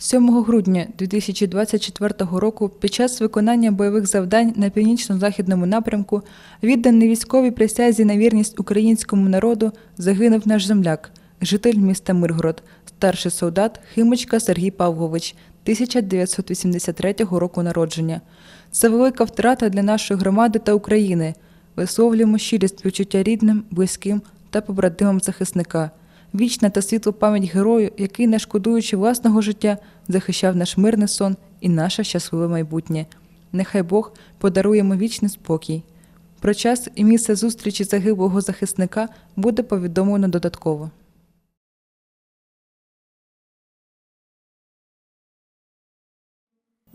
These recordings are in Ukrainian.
7 грудня 2024 року під час виконання бойових завдань на північно-західному напрямку, відданий військовій присязі на вірність українському народу, загинув наш земляк, житель міста Миргород, старший солдат Химочка Сергій Павлович, 1983 року народження. Це велика втрата для нашої громади та України. Висловлюємо щирі співчуття рідним, близьким та побратимам захисника. Вічна та світла пам'ять герою, який, не шкодуючи власного життя, захищав наш мирний сон і наше щасливе майбутнє. Нехай Бог подарує йому вічний спокій. Про час і місце зустрічі загиблого захисника буде повідомлено додатково.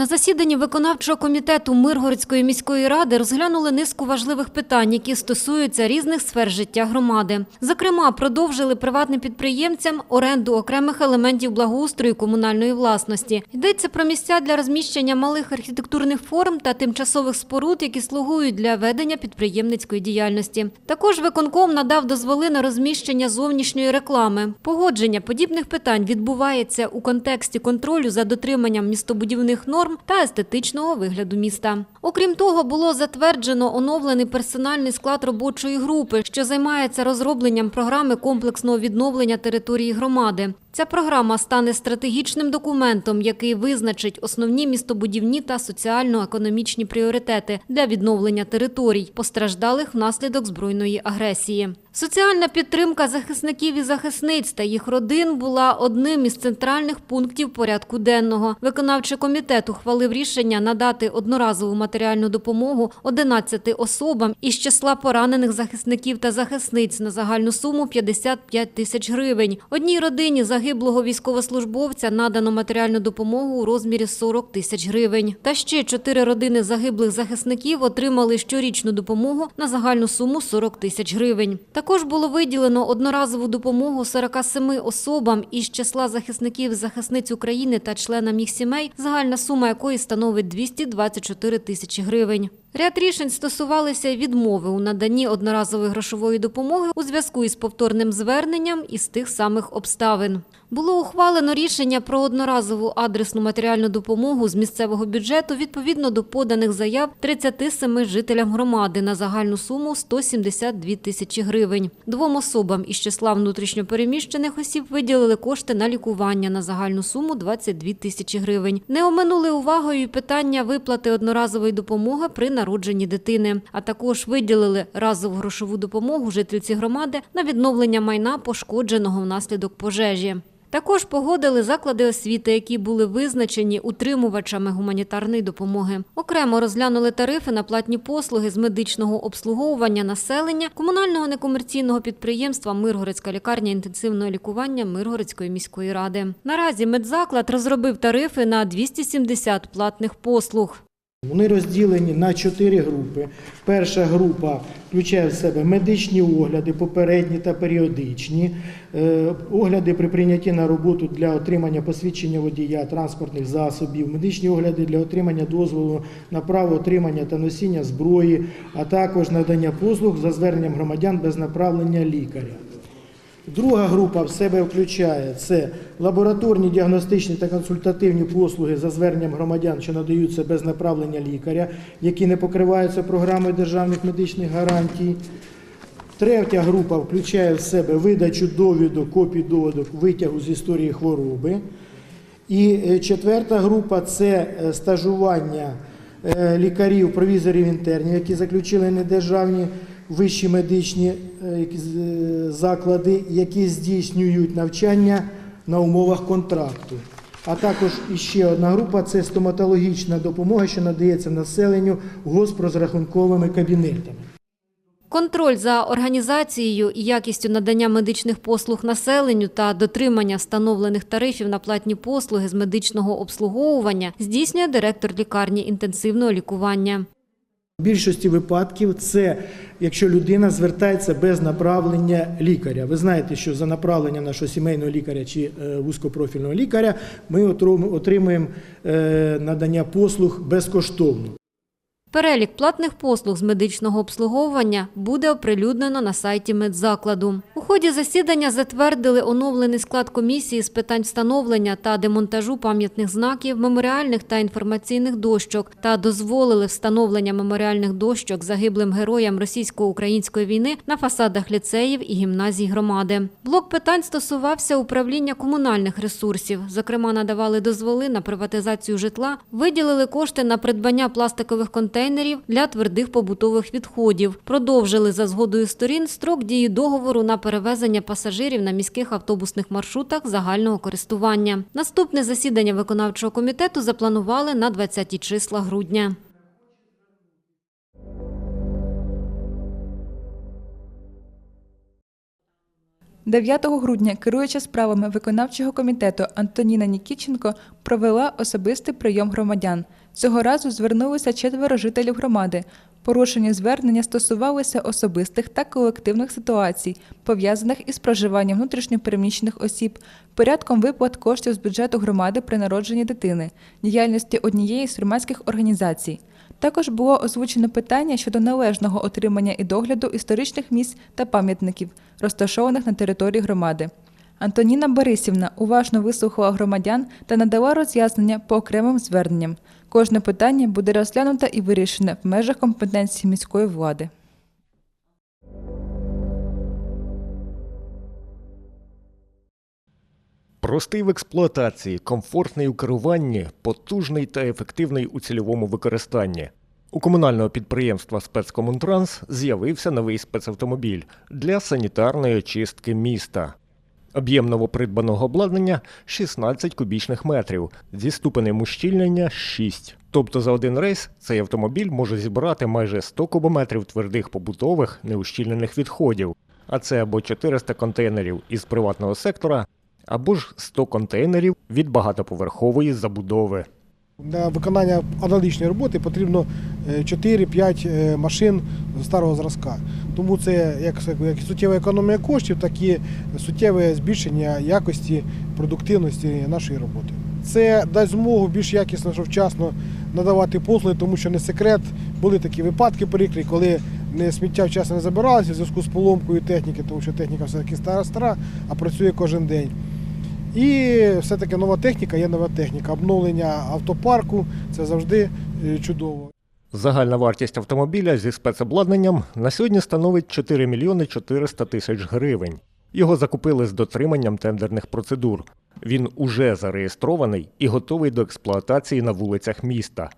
На засіданні виконавчого комітету Миргородської міської ради розглянули низку важливих питань, які стосуються різних сфер життя громади. Зокрема, продовжили приватним підприємцям оренду окремих елементів благоустрою комунальної власності. Йдеться про місця для розміщення малих архітектурних форм та тимчасових споруд, які слугують для ведення підприємницької діяльності. Також виконком надав дозволи на розміщення зовнішньої реклами. Погодження подібних питань відбувається у контексті контролю за дотриманням містобудівних норм та естетичного вигляду міста. Окрім того, було затверджено оновлений персональний склад робочої групи, що займається розробленням програми комплексного відновлення території громади. Ця програма стане стратегічним документом, який визначить основні містобудівні та соціально-економічні пріоритети для відновлення територій, постраждалих внаслідок збройної агресії. Соціальна підтримка захисників і захисниць та їх родин була одним із центральних пунктів порядку денного. Виконавчий комітет ухвалив рішення надати одноразову матеріальну допомогу 11 особам із числа поранених захисників та захисниць на загальну суму 55 тисяч гривень. Одній родині загиблого військовослужбовця надано матеріальну допомогу у розмірі 40 тисяч гривень. Та ще чотири родини загиблих захисників отримали щорічну допомогу на загальну суму 40 тисяч гривень. Також було виділено одноразову допомогу 47 особам із числа захисників захисниць України та членам їх сімей, загальна сума якої становить 224 тисячі гривень. Ряд рішень стосувалися відмови у наданні одноразової грошової допомоги у зв'язку із повторним зверненням із тих самих обставин. Було ухвалено рішення про одноразову адресну матеріальну допомогу з місцевого бюджету відповідно до поданих заяв 37 жителям громади на загальну суму 172 тисячі гривень. Двом особам із числа внутрішньопереміщених осіб виділили кошти на лікування на загальну суму 22 тисячі гривень. Не оминули увагою й питання виплати одноразової допомоги при народженні дитини, а також виділили разову грошову допомогу жительці громади на відновлення майна, пошкодженого внаслідок пожежі. Також погодили заклади освіти, які були визначені утримувачами гуманітарної допомоги. Окремо розглянули тарифи на платні послуги з медичного обслуговування населення комунального некомерційного підприємства Миргородська лікарня інтенсивного лікування Миргородської міської ради. Наразі медзаклад розробив тарифи на 270 платних послуг. Вони розділені на чотири групи. Перша група включає в себе медичні огляди, попередні та періодичні, е, огляди при прийнятті на роботу для отримання посвідчення водія транспортних засобів, медичні огляди для отримання дозволу на право отримання та носіння зброї, а також надання послуг за зверненням громадян без направлення лікаря. Друга група в себе включає це лабораторні діагностичні та консультативні послуги за зверненням громадян, що надаються без направлення лікаря, які не покриваються програмою державних медичних гарантій. Третя група включає в себе видачу довідок, копій довідок, витягу з історії хвороби. І е, четверта група це е, стажування е, лікарів, провізорів інтернів, які заключили недержавні вищі медичні е, е, заклади, які здійснюють навчання на умовах контракту. А також іще одна група це стоматологічна допомога, що надається населенню госпрозрахунковими кабінетами. Контроль за організацією і якістю надання медичних послуг населенню та дотримання встановлених тарифів на платні послуги з медичного обслуговування здійснює директор лікарні інтенсивного лікування. В більшості випадків це якщо людина звертається без направлення лікаря. Ви знаєте, що за направлення нашого сімейного лікаря чи е, вузькопрофільного лікаря ми отримуємо е, надання послуг безкоштовно. Перелік платних послуг з медичного обслуговування буде оприлюднено на сайті медзакладу. У ході засідання затвердили оновлений склад комісії з питань встановлення та демонтажу пам'ятних знаків, меморіальних та інформаційних дощок та дозволили встановлення меморіальних дощок загиблим героям російсько-української війни на фасадах ліцеїв і гімназій громади. Блок питань стосувався управління комунальних ресурсів. Зокрема, надавали дозволи на приватизацію житла, виділили кошти на придбання пластикових контейнерів для твердих побутових відходів. Продовжили за згодою сторін строк дії договору на перевезення пасажирів на міських автобусних маршрутах загального користування. Наступне засідання виконавчого комітету запланували на 20 числа грудня. – 9 грудня керуюча справами виконавчого комітету Антоніна Нікіченко провела особистий прийом громадян. Цього разу звернулися четверо жителів громади. Порушені звернення стосувалися особистих та колективних ситуацій, пов'язаних із проживанням внутрішньопереміщених осіб, порядком виплат коштів з бюджету громади при народженні дитини, діяльності однієї з громадських організацій. Також було озвучено питання щодо належного отримання і догляду історичних місць та пам'ятників, розташованих на території громади. Антоніна Борисівна уважно вислухала громадян та надала роз'яснення по окремим зверненням. Кожне питання буде розглянуто і вирішене в межах компетенції міської влади. Простий в експлуатації, комфортний у керуванні, потужний та ефективний у цільовому використанні. У комунального підприємства Спецкомунтранс з'явився новий спецавтомобіль для санітарної очистки міста. Об'єм новопридбаного обладнання 16 кубічних метрів, зі ступенем ущільнення 6. Тобто за один рейс цей автомобіль може зібрати майже 100 кубометрів твердих побутових неущільнених відходів, а це або 400 контейнерів із приватного сектора, або ж 100 контейнерів від багатоповерхової забудови. Для виконання аналогічної роботи потрібно е, 4-5 е, машин старого зразка. Тому це як, і суттєва економія коштів, так і суттєве збільшення якості, продуктивності нашої роботи. Це дасть змогу більш якісно, що вчасно надавати послуги, тому що не секрет. Були такі випадки прикрі, коли не сміття вчасно не забиралося в зв'язку з поломкою техніки, тому що техніка все-таки стара стара, а працює кожен день. І все-таки нова техніка є нова техніка. Обновлення автопарку це завжди е, чудово. Загальна вартість автомобіля зі спецобладнанням на сьогодні становить 4 мільйони 400 тисяч гривень. Його закупили з дотриманням тендерних процедур. Він уже зареєстрований і готовий до експлуатації на вулицях міста.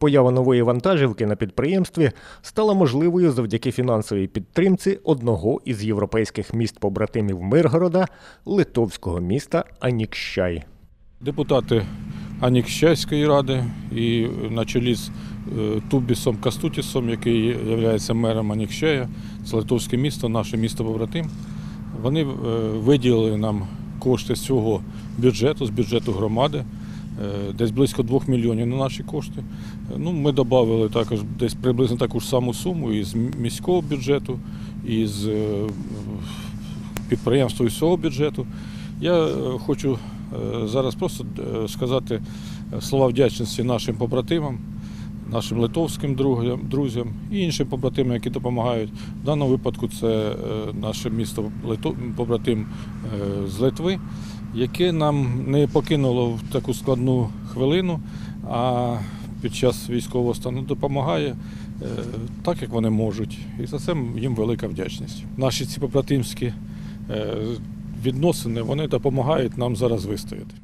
Поява нової вантажівки на підприємстві стала можливою завдяки фінансовій підтримці одного із європейських міст-побратимів Миргорода, литовського міста Анікщай. Депутати Анікщайської ради і на чолі з е, Тубісом Кастутісом, який є мером Анікщая, це литовське місто, наше місто побратим. Вони е, виділили нам кошти з цього бюджету, з бюджету громади, десь близько 2 мільйонів на наші кошти. Е, Ну, ми додали також десь приблизно таку ж саму суму із міського бюджету, із е, підприємства і всього бюджету. Я е, хочу е, зараз просто е, сказати е, слова вдячності нашим побратимам, нашим литовським друзям, і іншим побратимам, які допомагають. В даному випадку це е, наше місто побратим е, з Литви, яке нам не покинуло в таку складну хвилину, а під час військового стану допомагає е, так, як вони можуть. І за це їм велика вдячність. Наші ці побратимські е, відносини вони допомагають нам зараз вистояти.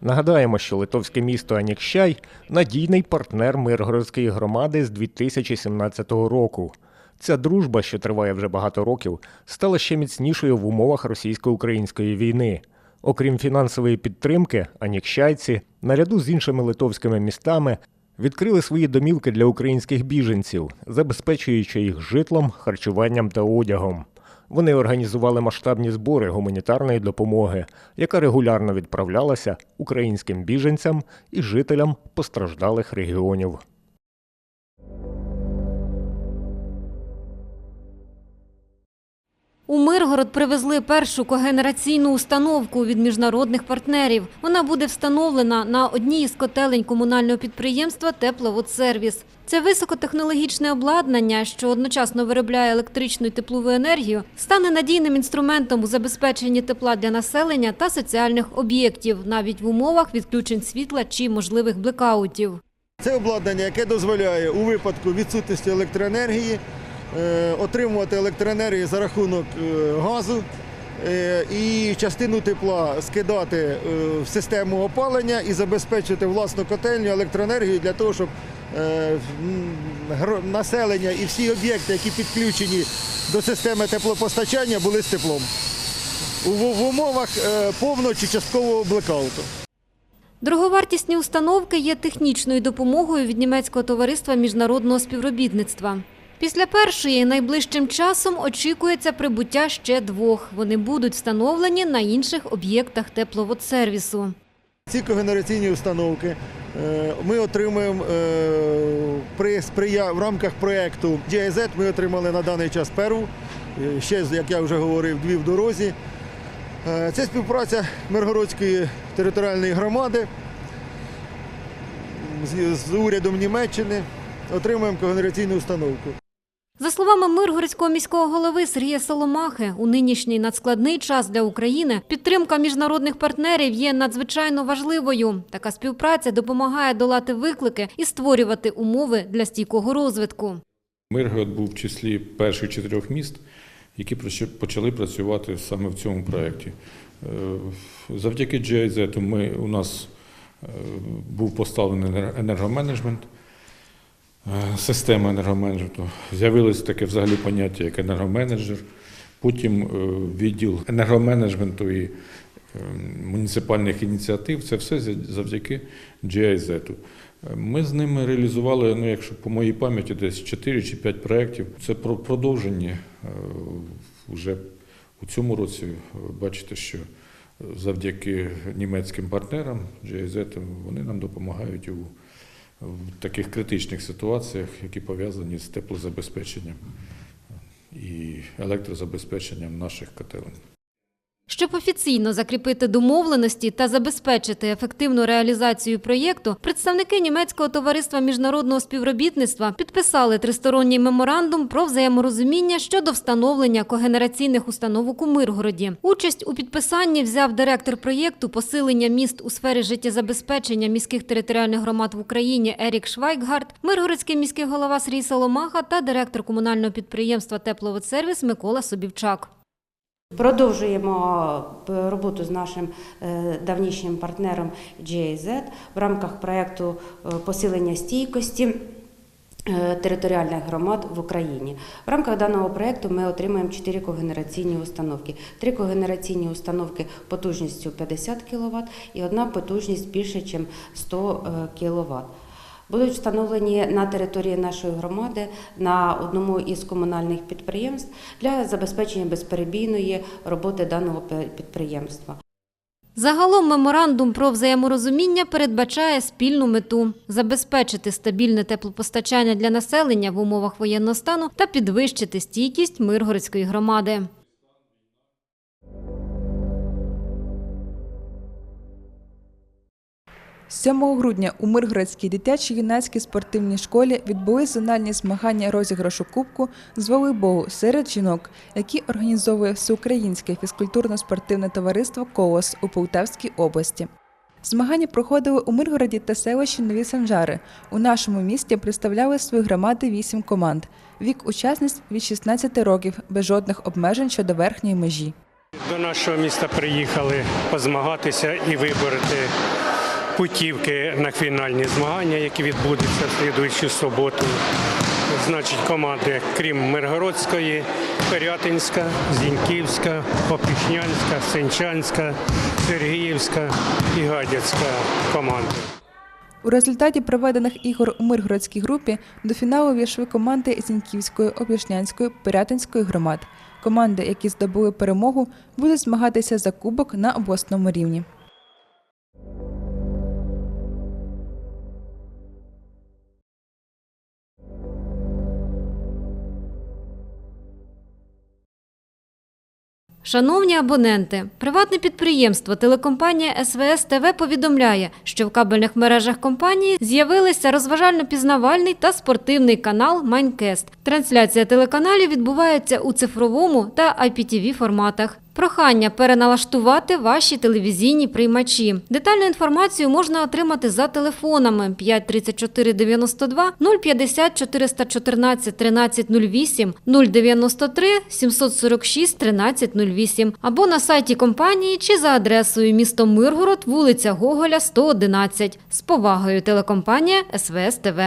Нагадаємо, що литовське місто Анікщай надійний партнер Миргородської громади з 2017 року. Ця дружба, що триває вже багато років, стала ще міцнішою в умовах російсько-української війни. Окрім фінансової підтримки, анікщайці, наряду з іншими литовськими містами, відкрили свої домівки для українських біженців, забезпечуючи їх житлом, харчуванням та одягом. Вони організували масштабні збори гуманітарної допомоги, яка регулярно відправлялася українським біженцям і жителям постраждалих регіонів. У Миргород привезли першу когенераційну установку від міжнародних партнерів. Вона буде встановлена на одній із котелень комунального підприємства «Тепловодсервіс». Це високотехнологічне обладнання, що одночасно виробляє електричну і теплову енергію, стане надійним інструментом у забезпеченні тепла для населення та соціальних об'єктів, навіть в умовах відключень світла чи можливих блекаутів. Це обладнання, яке дозволяє у випадку відсутності електроенергії отримувати електроенергію за рахунок е, газу е, і частину тепла скидати е, в систему опалення і забезпечити власну котельню електроенергію для того, щоб е, населення і всі об'єкти, які підключені до системи теплопостачання, були з теплом в- умовах е, повного чи часткового блекауту. Дороговартісні установки є технічною допомогою від німецького товариства міжнародного співробітництва. Після першої найближчим часом очікується прибуття ще двох. Вони будуть встановлені на інших об'єктах тепловодсервісу. Ці когенераційні установки е, ми отримуємо е, в рамках проєкту GIZ Ми отримали на даний час перву. Е, Ще, як я вже говорив, дві в дорозі. Це співпраця Миргородської територіальної громади з урядом Німеччини. Отримуємо когенераційну установку. За словами Миргородського міського голови Сергія Соломахи, у нинішній надскладний час для України підтримка міжнародних партнерів є надзвичайно важливою. Така співпраця допомагає долати виклики і створювати умови для стійкого розвитку. Миргород був в числі перших чотирьох міст, які почали працювати саме в цьому проєкті. Е, Завдяки GIZ ми, у нас е, був поставлений енер- енергоменеджмент, система енергоменеджменту. З'явилось таке взагалі поняття як енергоменеджер, потім е, відділ енергоменеджменту і е, муніципальних ініціатив. Це все завдяки GIZ. Ми з ними реалізували, ну, якщо по моїй пам'яті, десь 4 чи 5 проєктів. Це про продовження. Е, Вже у цьому році е, бачите, що завдяки німецьким партнерам GIZ вони нам допомагають у в таких критичних ситуаціях, які пов'язані з теплозабезпеченням і електрозабезпеченням наших котелень. Щоб офіційно закріпити домовленості та забезпечити ефективну реалізацію проєкту, представники німецького товариства міжнародного співробітництва підписали тристоронній меморандум про взаєморозуміння щодо встановлення когенераційних установок у Миргороді. Участь у підписанні взяв директор проєкту посилення міст у сфері життєзабезпечення міських територіальних громад в Україні Ерік Швайкгард, Миргородський міський голова Срій Соломаха та директор комунального підприємства Тепловодсервіс Микола Собівчак. Продовжуємо е, роботу з нашим е, давнішнім партнером GIZ в рамках проєкту е, посилення стійкості територіальних громад в Україні. В рамках даного проєкту ми отримаємо 4 когенераційні установки. Три когенераційні установки потужністю 50 кВт і одна потужність більше, ніж 100 кВт. Будуть встановлені на території нашої громади на одному із комунальних підприємств для забезпечення безперебійної роботи даного підприємства. Загалом меморандум про взаєморозуміння передбачає спільну мету забезпечити стабільне теплопостачання для населення в умовах воєнного стану та підвищити стійкість Миргородської громади. 7 грудня у Миргородській дитячо-юнацькій спортивній школі відбулись зональні змагання розіграшу кубку з волейболу серед жінок, які організовує Всеукраїнське фізкультурно-спортивне товариство «Колос» у Полтавській області. Змагання проходили у Миргороді та селищі Нові Санжари. У нашому місті представляли свої громади вісім команд. Вік учасниць від 16 років, без жодних обмежень щодо верхньої межі. До нашого міста приїхали позмагатися і вибороти путівки на фінальні змагання, які відбудуться в слідуючу суботу. Значить, команди, крім Миргородської, Пирятинська, Зіньківська, Опішнянська, Сенчанська, Сергіївська і Гадяцька команди. У результаті проведених ігор у Миргородській групі до фіналу війшли команди Зіньківської, Опішнянської, Пирятинської громад. Команди, які здобули перемогу, будуть змагатися за кубок на обласному рівні. Шановні абоненти, приватне підприємство телекомпанія СВС ТВ повідомляє, що в кабельних мережах компанії з'явилися розважально-пізнавальний та спортивний канал Майнкест. Трансляція телеканалів відбувається у цифровому та IPTV форматах. Прохання переналаштувати ваші телевізійні приймачі. Детальну інформацію можна отримати за телефонами 53492 050 414 1308 093 746 1308 або на сайті компанії чи за адресою місто Миргород, вулиця Гоголя, 111. З повагою телекомпанія СВС ТВ.